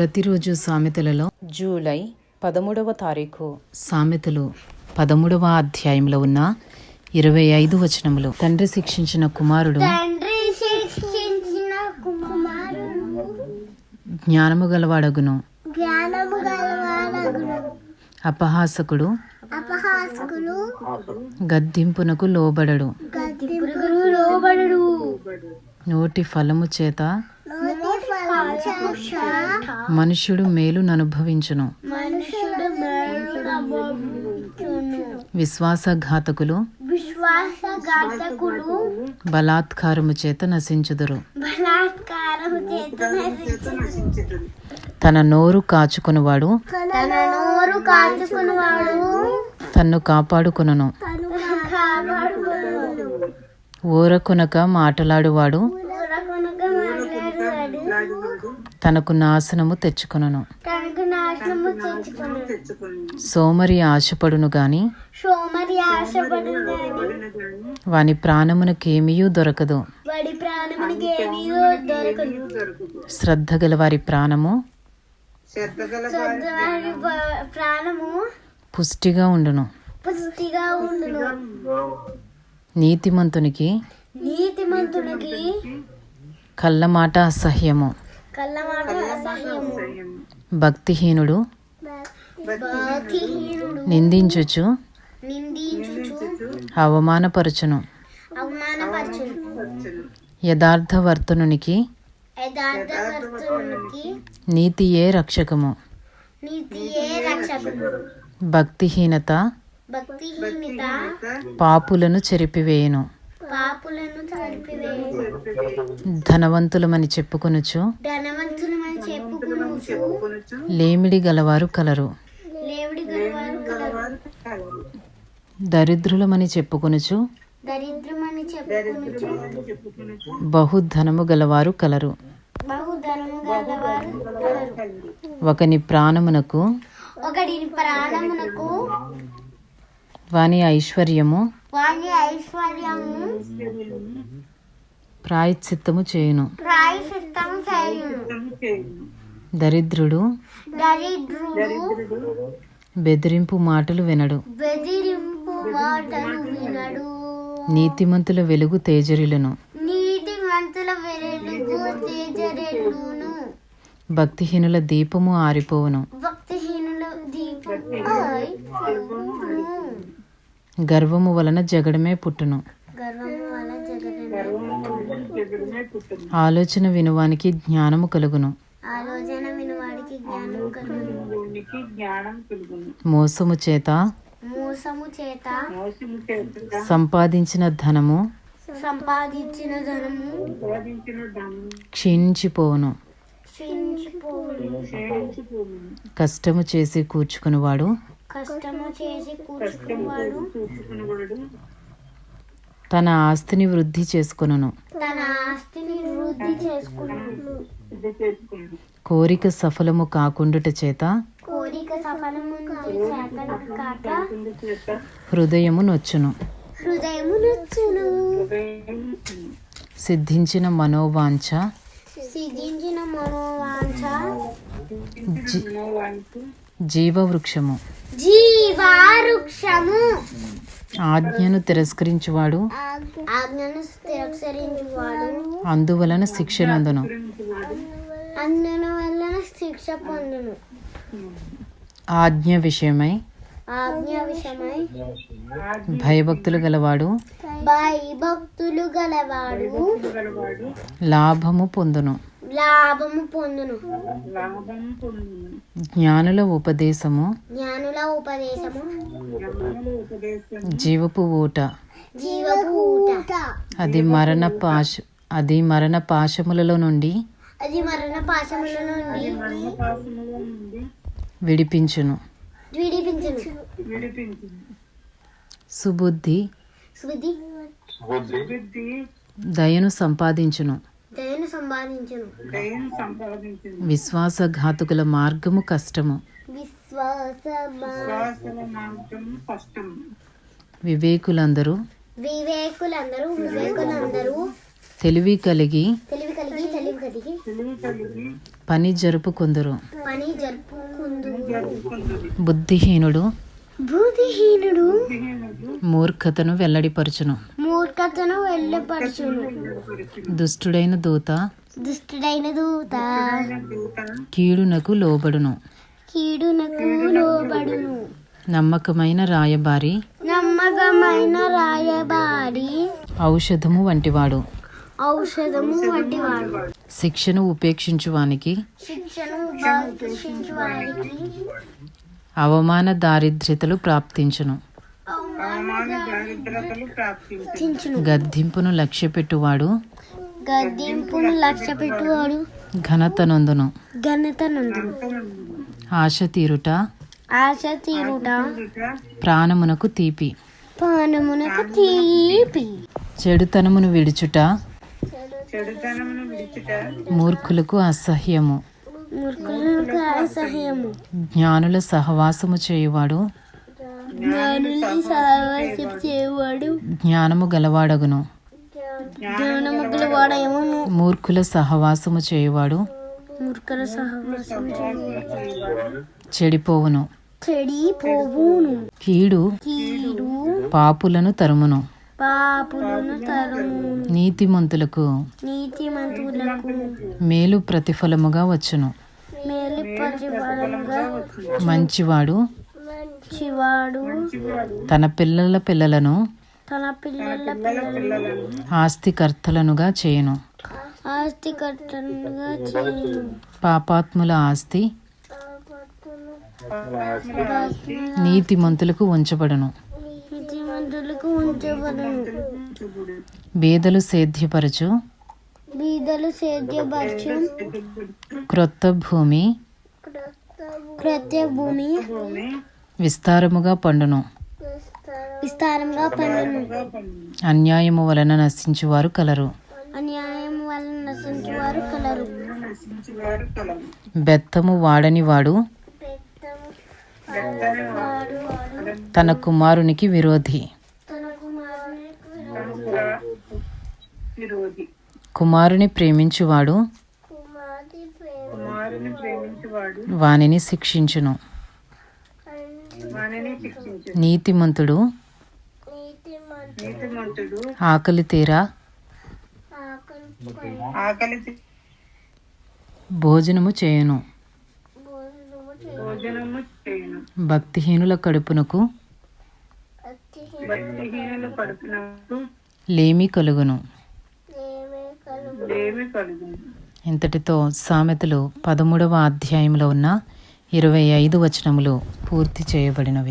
ప్రతిరోజు సామెతలలో జూలై పదమూడవ తారీఖు. సామెతలు పదమూడవ అధ్యాయంలో ఉన్న ఇరవై ఐదు వచనములు. తండ్రి శిక్షించిన కుమారుడు తండ్రి శిక్షించిన కుమారుడు జ్ఞానము గలవాడగును. అపహాసకుడు గద్దింపునకు లోబడడు. నోటి ఫలము చేత మనుష్యుడు మేలును అనుభవించును మనుషుడు మేలును విశ్వాసఘాతకులు విశ్వాసఘాతకులు బలాత్కారము చేత నశించుదురు. తన నోరు కాచుకొనువాడు తన్ను కాపాడుకున్నాడు ఊరకొనక మాటలాడువాడు ఊరకొనక మాట్లాడువాడు తనకు నాశనము తెచ్చుకొనును. తెచ్చుకున్నాడు సోమరి ఆశపడును గాని వాని ప్రాణమునకేమీయూ దొరకదు. వాడి ప్రాణమునికి ఏమీ దొరకదు. శ్రద్ధ గల వారి ప్రాణము పుష్టిగా ఉండును. నీతిమంతునికి నీతిమంతునికి కళ్ళ మాట అసహ్యము. భక్తిహీనుడు నిందించుచు అవమానపరచును. యథార్థవర్తనునికి నీతియే రక్షకము. భక్తిహీనత పాపులను చెరిపివేయును. పాపులను ధనవంతులమని చెప్పుకొనుచు ధనవంతులమని చెప్పుకునుచు. లేమిడి గలవారు కలరు. లేవిడి గలవారు కలరు. దరిద్రులమని చెప్పుకొనుచు దరిద్రమని చెప్పుకునుచు. బహుధనము గలవారు కలరు. బహుధనము గలవారు కలరు. ఒకని ప్రాణమునకు ఒకడి ప్రాణమునకు వాని ఐశ్వర్యము వాని ఐశ్వర్యము. ప్రాయశ్చిత్తము చేయును. ప్రాయశ్చిత్తము చేయును. దరిద్రుడు దరిద్రుడు బెదిరింపు మాటలు వినడు. బెదిరింపు మాటలు వినడు. నీతిమంతుల వెలుగు తేజరిలను నీతిమంతుల వెలుగు తేజరెల్లును. భక్తిహీనుల దీపము ఆరిపోవును. భక్తిహీనుల దీపం ఆరిపోవును. గర్వము వలన జగడమే పుట్టును. ఆలోచన వినువానికి జ్ఞానము కలుగును. మోసము చేత మోసము చేత సంపాదించిన ధనము సంపాదించిన ధనము క్షీణించిపోవును. కష్టము చేసి కూర్చుకునేవాడు తన ఆస్తిని వృద్ధి చేసుకున్నాడు కోరిక సఫలము కాకుండుట చేత కోరిక సఫలము చేత కాక హృదయము నొచ్చును హృదయము నచ్చును. సిద్ధించిన మనోవాంఛ సిద్ధించిన మనోవాంఛ జీవారుక్షము ఆజ్ఞను తిరస్కరించువాడు. ఆజ్ఞను తిరస్కరించువాడు. అందువలన శిక్షనందును అందున వలన శిక్ష పొందును. ఆజ్ఞ విషయమై ఆజ్ఞ విషయమై భయభక్తులు గలవాడు. భక్తులు గలవాడు. లాభము పొందును. లాభము పొందును. జ్ఞానుల ఉపదేశము. జ్ఞానుల ఉపదేశము. జీవపు ఊట. జీవపు ఊట. అది మరణ పాశ అది మరణ పాశములలో నుండి అది మరణ పాశముల నుండి విడిపించును. విడిపించును. సుబుద్ధి. దయను సంపాదించును. దయను సంపాదించును. విశ్వాసఘాతుకుల మార్గము కష్టము. విశ్వాస వివేకులందరూ వివేకులందరూ వివేకులందరూ తెలివి కలిగి తెలివి కలిగి తెలివి కలిగి పని జరుపుకుందురు పని జరుపుకుందు బుద్ధిహీనుడు బుద్ధిహీనుడు మూర్ఖతను వెల్లడిపరచును. మూర్ఖతను వెళ్ళపరచును దుష్టుడైన దూత దుష్టుడైన దూత కీడునకు లోబడును. కీడునకు లోబడును. నమ్మకమైన రాయబారి. నమ్మకమైన రాయబారి. ఔషధము వంటివాడు. ఔషధము వంటివాడు. శిక్షను ఉపేక్షించువానికి. శిక్షను అవమాన దారిద్ర్యతలు ప్రాప్తించును. గద్దింపును లక్ష్యపెట్టువాడు. గద్దింపును లక్ష్య పెట్టువాడు ఘనత నొందును. ఘనత నందును. ఆశ తీరుట. ఆశ తీరుట. ప్రాణమునకు తీపి. పానమునకు తీపి. చెడుతనమును విడుచుట. మూర్ఖులకు అసహ్యము. మూర్ఖులకు అసహ్యము. జ్ఞానుల సహవాసము చేయువాడు. జ్ఞానుల సహవాసం చేవాడు జ్ఞానము గలవాడగును. జ్ఞానము గలవాడేమోను. మూర్ఖుల సహవాసము చేయువాడు. సహవాసం చెడిపోవును. చెడి పోవును కీడు కీడు పాపులను తరుమును. పాపులను తరమును. నీతిమంతులకు నీతిమంతులకు మేలు ప్రతిఫలముగా వచ్చును. మేలు ప్రతిఫలంగా మంచివాడు చివాడు తన పిల్లల పిల్లలను తన పిల్లల పిల్లలను ఆస్తికర్తలనుగా చేయను. ఆస్తికర్తలుగా చేయను. పాపాత్ముల ఆస్తి నీతిమంతులకు ఉంచబడును. నీతిమంతులకు ఉంచబడును. బీదలు సేద్యపరచు. బీదలు సేద్యపరచు. క్రొత్త భూమి కృత్య భూమి విస్తారముగా పండును. విస్తారంగా పండును. అన్యాయము వలన నశించువారు కలరు. బెత్తము వాడని వాడు తన కుమారునికి విరోధి. కుమారుని ప్రేమించువాడు. వానిని శిక్షించును. నీతిమంతుడు. ఆకలి తీరా. భోజనము చేయును. భక్తిహీనుల కడుపునకు లేమి కలుగును. ఇంతటితో సామెతలు పదమూడవ అధ్యాయంలో ఉన్న ఇరవై ఐదు వచనములు పూర్తి చేయబడినవి.